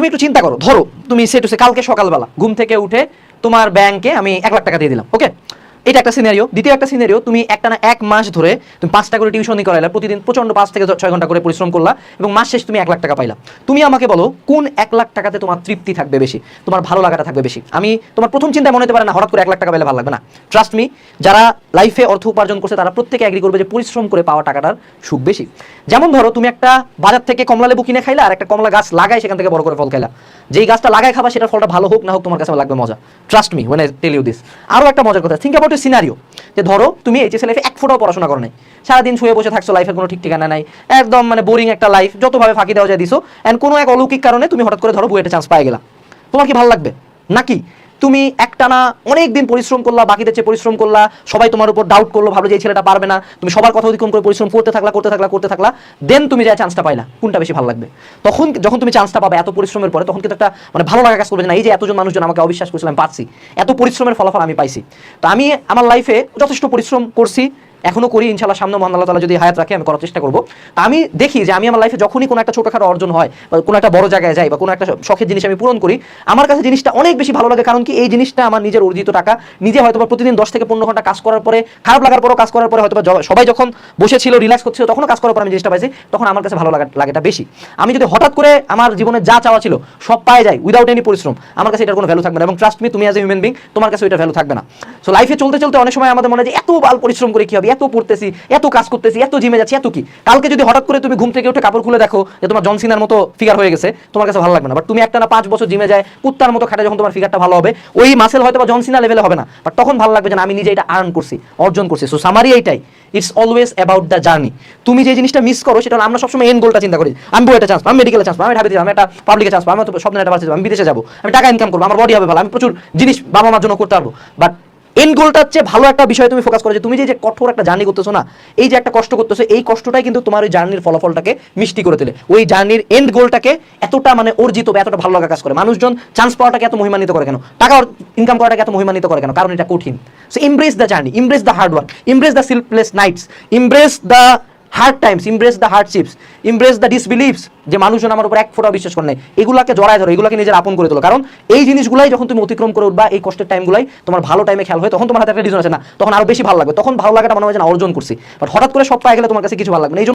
তুমি একটু চিন্তা করো, ধরো, তুমি সে টু সে কালকে সকালবেলা ঘুম থেকে উঠে তোমার ব্যাংকে আমি এক লাখ টাকা দিয়ে দিলাম ওকে এটা একটা সিনারিও দ্বিতীয় একটা সিনারিও তুমি একটা না এক মাস ধরে তুমি পাঁচটা করে টিউশনই করাইলা, প্রতিদিন প্রচণ্ড পাঁচ থেকে ছয় ঘণ্টা করে পরিশ্রম করলা এবং মাস শেষ তুমি এক লাখ টাকা পাইলা। তুমি আমাকে বলো, কোন এক লাখ টাকাতে তোমার তৃপ্তি থাকবে বেশি? তোমার ভালো লাগাটা থাকবে বেশি? আমি তোমার প্রথম চিন্তা মনে হতে পারে না, হঠাৎ করে এক লাখ টাকা পেলে ভালো লাগবে না। ট্রাস্ট মি যারা লাইফে অর্থ উপার্জন করছে, তারা প্রত্যেকে এগ্রি করবে যে পরিশ্রম করে পাওয়া টাকাটার সুখ বেশি। যেমন ধরো, তুমি একটা বাজার থেকে কমলা লেবু কিনে খাইলা আর একটা কমলা গাছ লাগাই সেখান থেকে বড় করে ফল খাইলা। যেই গাছটা লাগাই খাবা, সেটার ফলটা ভালো হোক, না হোক, তোমার কাছে লাগবে মজা। Trust me when I tell you this আরও একটা মজার কথা থিঙ্ক অ্যাবাউট সিনারিও যে ধরো তুমি এইচএস লাইফে এক ফোটাও পড়াশোনা করো নাই। সারাদিন শুয়ে বসে থাকছো লাইফের কোনো ঠিক ঠিকানা নাই। একদম মানে বোরিং একটা লাইফ যতভাবে ফাঁকি দেওয়া যায় দিছো। অ্যান্ড কোনো এক অলৌকিক কারণে তুমি হঠাৎ করে ধরো বুয়েটে চান্স পাই গেলা। তোমার কি ভালো লাগবে? নাকি তুমি একটানা অনেক দিন পরিশ্রম করলা, বাকিদের চেয়ে পরিশ্রম করলা, সবাই তোমার উপর ডাউট করল, ভাবলো যে এই ছেলেটা পারবে না। তুমি সবার কথা অতিক্রম করে পরিশ্রম করতে থাকলা করতে থাকলা করতে থাকলা দেন তুমি যা চান্সটা পাইলা, কোনটা বেশি ভালো লাগবে? তখন যখন তুমি চান্সটা পাবে এত পরিশ্রমের পরে, তখন কিন্তু একটা মানে ভালো লাগা কাজ করবে না, এই যে এতজন মানুষজন আমাকে অবিশ্বাস করেছিলাম পাচ্ছি এত পরিশ্রমের ফলাফল আমি পাইছি। তো আমি আমার লাইফে যথেষ্ট পরিশ্রম করছি। এখনও করি ইনশাল্লাহ সামনে মহান আল্লাহ তালা যদি হায়াত রাখে, আমি করার চেষ্টা করব। আমি দেখি যে আমি আমার লাইফে যখনই কোনো একটা ছোটখাটো অর্জন হয়, বা কোনো একটা বড় জায়গায় যাই, বা কোনো একটা শখের জিনিস আমি পূরণ করি, আমার কাছে জিনিসটা অনেক বেশি ভালো লাগে। কারণ কি, এই জিনিসটা আমার নিজের অর্জিত টাকা। নিজে হয়তো প্রতিদিন দশ থেকে পনেরো ঘণ্টা কাজ করার পরে, খারাপ লাগার পরও কাজ করার পরে হয়তো সবাই যখন বসেছিল রিল্যাক্স করছিল, তখনও কাজ করার পর আমি জিনিসটা পাইছি, তখন আমার কাছে ভালো লাগা লাগাটা বেশি। আমি যদি হঠাৎ করে আমার জীবনে যা চাওয়া ছিল, সব পাই যাই উইদাউট এনি পরিশ্রম, আমার কাছে এটার কোনো ভ্যালু থাকবে না। এবং ট্রাস্ট মি তুমি অ্যাজ এ হিউম্যান বিং তোমার কাছে ওইটা ভ্যালু থাকবে না। সো লাইফে চলতে চলতে অনেক সময় আমাদের মনে হয় যে, এত বাল পরিশ্রম করে কি হবে? এত পড়তেছি, এত কাজ করতেছি, এত জিমে যাচ্ছি, এত কি? কালকে যদি হঠাৎ করে তুমি ঘুম থেকে উঠে কাপড় খুলে দেখো যে তোমার জনসিনার মতো ফিগার হয়ে গেছে, তোমার কাছে ভালো লাগবে না। বাট তুমি একটা না পাঁচ বছর জিমে যায়, কুত্তার মতো খাটে যখন তোমার ফিগারটা ভালো হবে, ওই মাসেল হয়তো বা জনসিনা লেভেলে হবে না। বাট তখন ভালো লাগবে যে আমি নিজে এটা আর্ন করছি, অর্জন করছি। সো সামারি এইটাই it's always about the journey তুমি যে জিনিসটা মিস করো, সেটা আমরা সবসময় এন্ড গোলটা চিন্তা করি। আমি বইটা চান্স আমি মেডিকেলে চান্স আমি ঢাবিতে আমি একটা পাবলিকে চান্স আমি তো স্বপ্নের একটা আমি বিদেশে যাব, আমি টাকা ইনকাম করব, আমার বডি হবে ভালো, আমি প্রচুর জিনিস বাবা মার জন্য করতে পারব। বাট এন্ড গোলটার চেয়ে ভালো একটা বিষয় তুমি ফোকাস করো যে তুমি যে যে কঠোর একটা জার্নি করতেছো না, এই যে একটা কষ্ট করতেছো, এই কষ্টটাই কিন্তু তোমার ওই জার্নির ফলাফলটাকে মিষ্টি করে তোলে। ওই জার্নির এন্ড গোলটাকে এতটা মানে অর্জিত বা এতটা ভালো লাগা কাজ করে। মানুষজন চান্স পাওয়াটাকে এত মহিমান্বিত করে কেন? টাকা ইনকাম করাটাকে এত মহিমান্বিত করে কেন? কারণ এটা কঠিন। So embrace the journey embrace the hard work embrace the sleepless nights embrace the hard times embrace the hardships embrace the disbeliefs যে মানুষজন আমার উপর এক ফোটা বিশ্বাস করে নেই। এগুলাকে জড়ায় ধরো, এগুলোকে নিজের আপন করে তোলো। কারণ এই জিনিসগুলাই যখন তুমি অতিক্রম করে উঠবা, এই কষ্টের টাইমগুলাই তোমার ভালো টাইমে খেয়াল হয় তখন তোমার হাতে একটা রিজন আছে না। তখন আরও বেশি ভালো লাগবে। তখন ভালো লাগাটা মনে হয় যে অর্জন করছি। বাট হঠাৎ করে সব পায়ে গেলে তোমার কাছে কিছু ভালো লাগবে এই